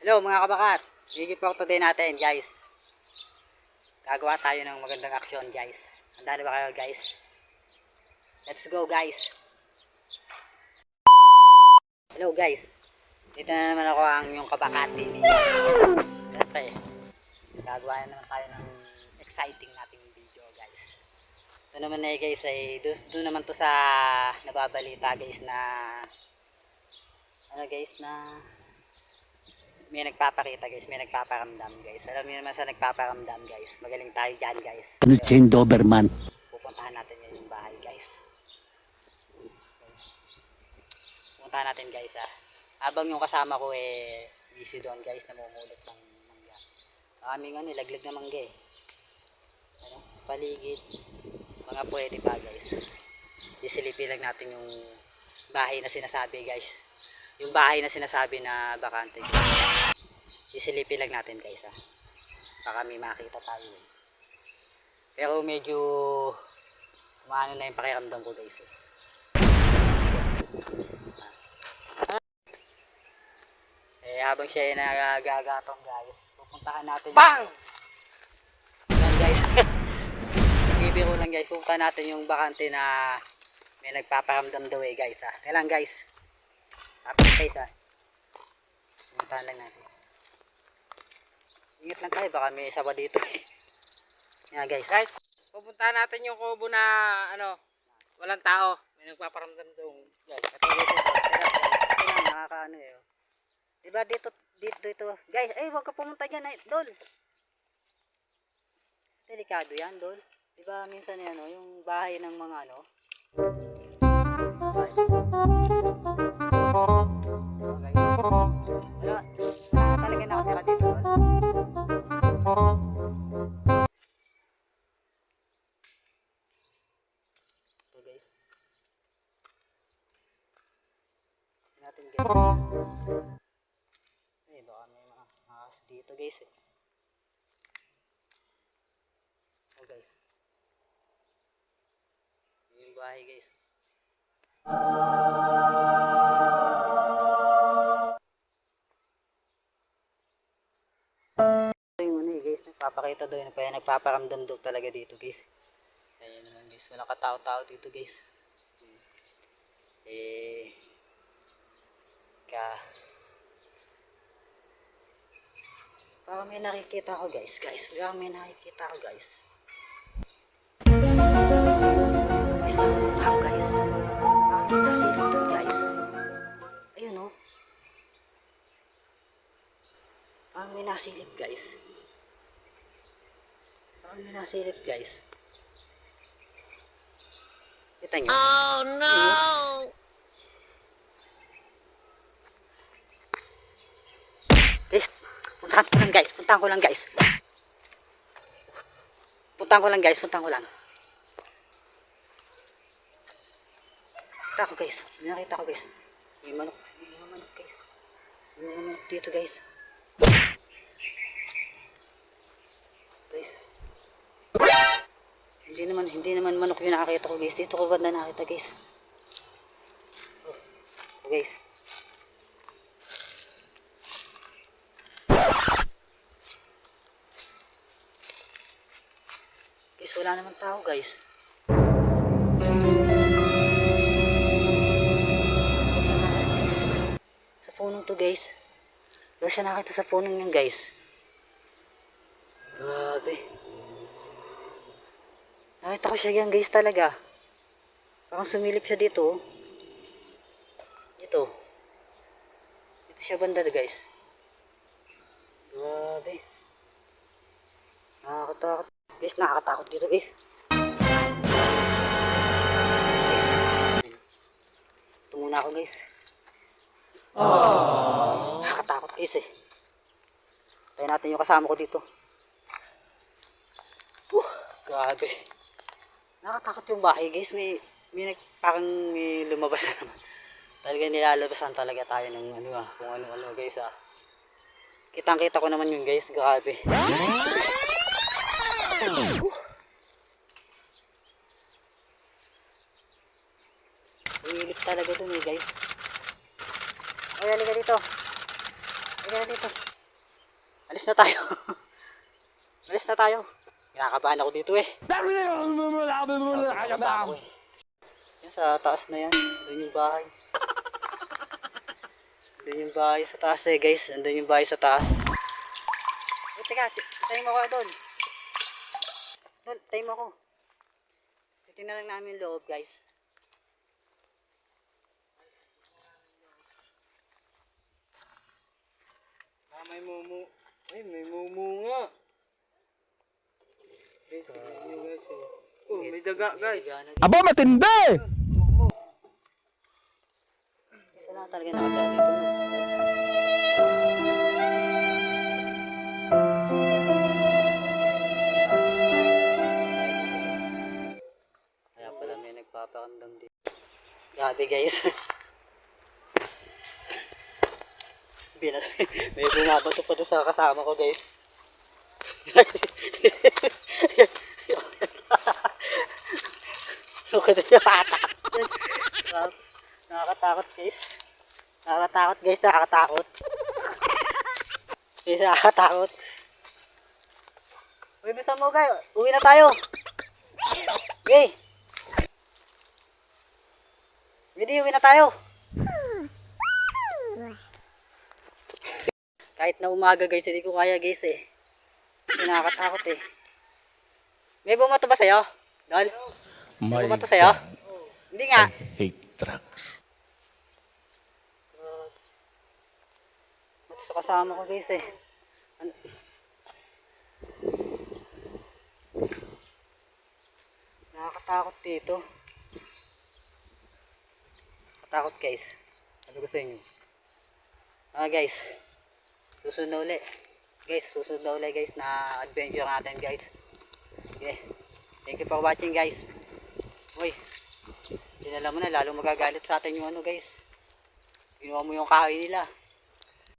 Hello mga kabakat. Gigi po today natin guys. Gagawa tayo ng magandang aksyon guys. Handa na ba kayo guys? Let's go guys. Hello guys. Dito na naman ako ang yung kabakat TV. Siyempre, gagawa na naman tayo ng exciting nating video guys. Ito naman na guys ay doon naman to sa nababalita guys na ano guys na may nagpapakita guys, may nagpaparamdam guys. Alam niyo naman sa nagpaparamdam guys. Magaling tayo dyan guys. Chain Doberman. Pupuntahan natin ngayon yung bahay guys. Pupuntahan natin guys ah. Habang yung kasama ko eh busy doon guys, namumulot ng mangga. Aming ano, laglag na mangga eh. Ano, paligid. Mga pwede pa guys. Isilipin lang natin yung bahay na sinasabi guys. Yung bahay na sinasabi na bakante. Isilipin lang natin guys ah. Baka may makita tayo eh. Pero medyo maano na yung pakiramdam ko guys. Eh. Eh habang siya ay nagagatong guys, pupuntahan natin. Bang! Yan guys. Bibiro lang guys, pupuntahan natin yung bakante na may nagpaparamdam daw eh guys ha. Kailan guys? Guys ha. Pupuntahan lang natin. Ingat lang kayo, baka may sawa dito eh. Yan guys. Guys, pupuntahan natin yung kubo na ano, walang tao. May nagpaparamdam doon. Guys, ito dito. Ito lang, nakakaano eh. oh. Diba dito, dito, dito. Guys, ay, huwag ka pumunta dyan, ay, dol. Delikado yan, dol. Diba minsan yan, ano, yung bahay ng mga ano. Bahay. Eh, baka may mga ahas dito guys eh. Oh guys. Yun Yung bahay guys. Nagpapakita doon, kaya nagpaparamdam daw talaga dito guys. Ayan naman guys, walang katao-tao dito guys. Eh, ka, parang may nakikita ko guys, guys, parang may nakikita ko guys. Guys, tao guys. Nakikita guys. Ayun oh. Parang may guys. Parang may nasilip guys. Kita nyo? Oh no! Guys, puntahan ko lang guys. Puntahan ko lang guys. Puntahan ko lang guys. Puntahan ko lang. Nakita ko guys. Nakita ko guys. May manok. May manok guys. May manok dito guys. Guys. Hindi naman, manok yung nakakita ko guys. Dito ko banda nakita guys. Oh, guys. Guys, wala naman tao guys. Sa punong to guys. Wala siya nakita sa punong yun guys. Grabe. Nakita ko siya yan guys talaga. Parang sumilip siya dito. Dito. Dito siya banda guys. Grabe. Nakakatakot. Guys, nakakatakot dito guys. Ito muna ako guys. Nakakatakot guys eh. Tayo natin yung kasama ko dito. Whew, grabe. Nakakatakot yung bahay guys. May, may parang may lumabas na naman. Talaga nilalabasan talaga tayo ng ano ah, kung ano-ano guys ah. Kitang kita ko naman yun guys, grabe. Umilit talaga dun eh guys. Ay, halika dito. Halika dito. Alis na tayo. Alis na tayo. Kinakabahan ako dito eh. Kinakabahan ako eh. Yan sa taas na yan. Doon yung bahay. Doon yung bahay sa taas eh guys. Doon yung bahay sa taas. Eh teka, tayo mo ako doon. Doon, tayo mo ako. Titingnan lang namin yung loob guys. Ah, may mumu. Ay, may mumu nga. Guys, tignan nyo guys eh. Daga guys. Aba, matindi! Isa lang talaga nakatira dito. Kaya pala may nagpapakamdam dito. Grabe guys. Binat may bumabato pa doon sa kasama ko guys. Ako na. Grabe. Nakakatakot guys. Nakakatakot guys, nakakatakot. Guys, nakakatakot. Uy, bisa mo guys. Uwi na tayo. Okay. Hindi, uwi na tayo. Kahit na umaga guys, hindi ko kaya guys eh. Nakakatakot eh. May bumato ba sa'yo? Dol? May bumato sa'yo? Hindi nga. hate trucks. Ito sa kasama ko guys eh. Ano? Nakakatakot dito. Katakot guys. Ano ko sa inyo? Ah guys. Susunod na uli. Guys, susunod na uli guys na adventure natin guys. Okay. Thank you for watching guys. Uy. Sinala mo na, lalo magagalit sa atin yung ano guys. Ginawa mo yung kahoy nila.